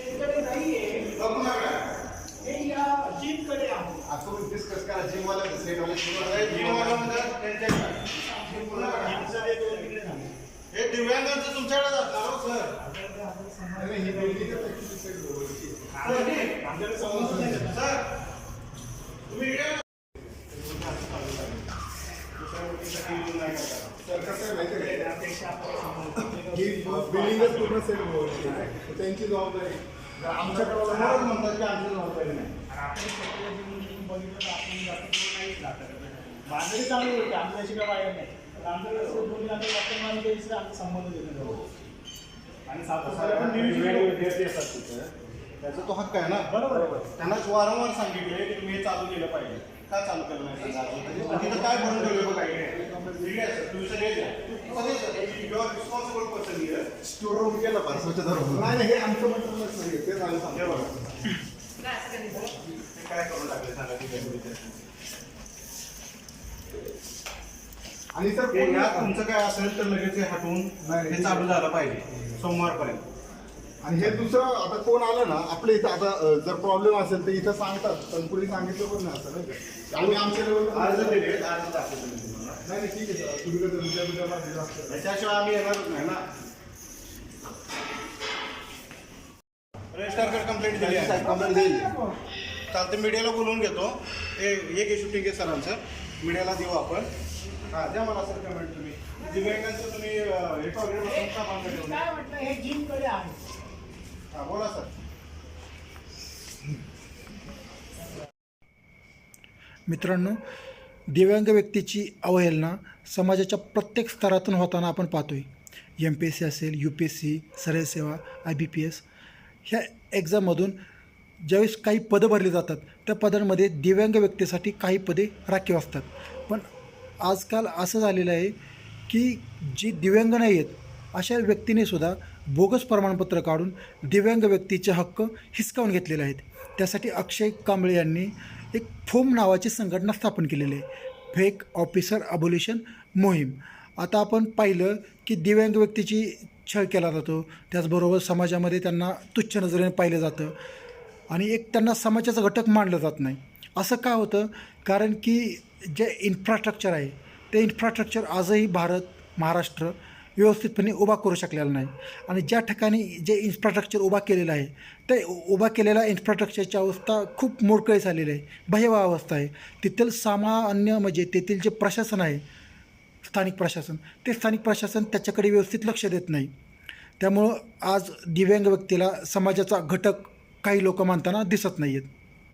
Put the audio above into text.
कडे नाहीये. हे जीपकडे आहे. आपण डिस्कस करा. जिमवाला त्यांच्याकडे. हे दिव्यांगांचं तुमच्याकडे असणार हो सर. नाही, ही building च actually set जवळची आहे. आपल्याला समजलं नाही ना. सर तुम्ही इकडे या. तर कसं आहे माहिती आहे का? त्यापेक्षा आपल्याला समजलं. ही बिल्डिंगच पूर्ण सेट. तर त्यांची जबाबदारी जर आमच्याकडे समोरच म्हणतात की आमची जबाबदारी नाही. बांधणी चांगली होती आमच्याशी काय नाही आमचं संबंध आणि त्याचा तो हक्क आहे ना बरोबर आहे. त्यांना वारंवार सांगितले की तुम्ही हे चालू केलं पाहिजे का चालू केलं नाही काय भरून इकडे आहे responsible person here store room केला पाहिजे स्वच्छता room. नाही नाही, हे आमचं नाही ते झालं हे सांगतो बघा हे काय करून टाकले सांगा ठीक आणि सर आहे यात तुमचं काय असेल तर लगेच हे हटवून नाही. हे चालू झालं पाहिजे सोमवारपर्यंत आणि हे दुसरं आता कोण आलं ना आपल्या इथं आता अ, जर प्रॉब्लेम असेल तर इथं सांगतात पण कुणी सांगितलं पण नाही असं नाही का? आम्ही आमच्या level- अर्ज दिले अर्ज तुम्हाला नाही नाही, ठीक आहे सर. कसं दिलं असतं. त्याच्याशिवाय आम्ही येणारच नाही ना. रजिस्टरकडे कंप्लेंट दिली आहे. देईल. चालतं मीडियाला बोलवून घेतो. हे एक शूटिंग आहे सरांचं. मीडियाला देऊ आपण. हां द्या मला सर कमेंट तुम्ही. दिव्यांगांचं तुम्ही हे का ठेवलं काय म्हटलं हे जिमकडे आहे. हां बोला सर. मित्रांनो दिव्यांग व्यक्तीची अवहेलना समाजाच्या प्रत्येक स्तरातून होताना आपण पाहतो आहे एम पी एस सी असेल यू पी एस सी सरळ सेवा आय बी पी एस ह्या एक्झाममधून ज्यावेळेस काही पदं भरली जातात त्या पदांमध्ये दिव्यांग व्यक्तीसाठी काही पदे राखीव असतात. पण आजकाल असं झालेलं आहे की जी दिव्यांग नाही आहेत अशा व्यक्तीने सुद्धा बोगस प्रमाणपत्र काढून दिव्यांग व्यक्तीचे हक्क हिसकावून घेतलेले आहेत. त्यासाठी अक्षय कांबळे यांनी एक फोम नावाची संघटना स्थापन केलेली आहे. फेक ऑफिसर अबोल्युशन मोहीम. आता आपण पाहिलं की दिव्यांग व्यक्तीची छळ केला जातो. त्याचबरोबर समाजामध्ये त्यांना तुच्छ नजरेने पाहिलं जातं आणि एक त्यांना समाजाचा घटक मानलं जात नाही. असं का होतं? कारण की जे इन्फ्रास्ट्रक्चर आहे ते इन्फ्रास्ट्रक्चर आजही भारत महाराष्ट्र व्यवस्थितपणे उभा करू शकलेला नाही. आणि ज्या ठिकाणी जे इन्फ्रास्ट्रक्चर उभा केलेलं आहे ते उभा केलेल्या इन्फ्रास्ट्रक्चरची अवस्था खूप मोडकळी झालेली आहे. भयावह अवस्था आहे. तेथील सामान्य म्हणजे तेथील जे प्रशासन आहे स्थानिक प्रशासन ते स्थानिक प्रशासन त्याच्याकडे व्यवस्थित लक्ष देत नाही. त्यामुळं आज दिव्यांग व्यक्तीला समाजाचा घटक काही लोक मानताना दिसत नाही आहेत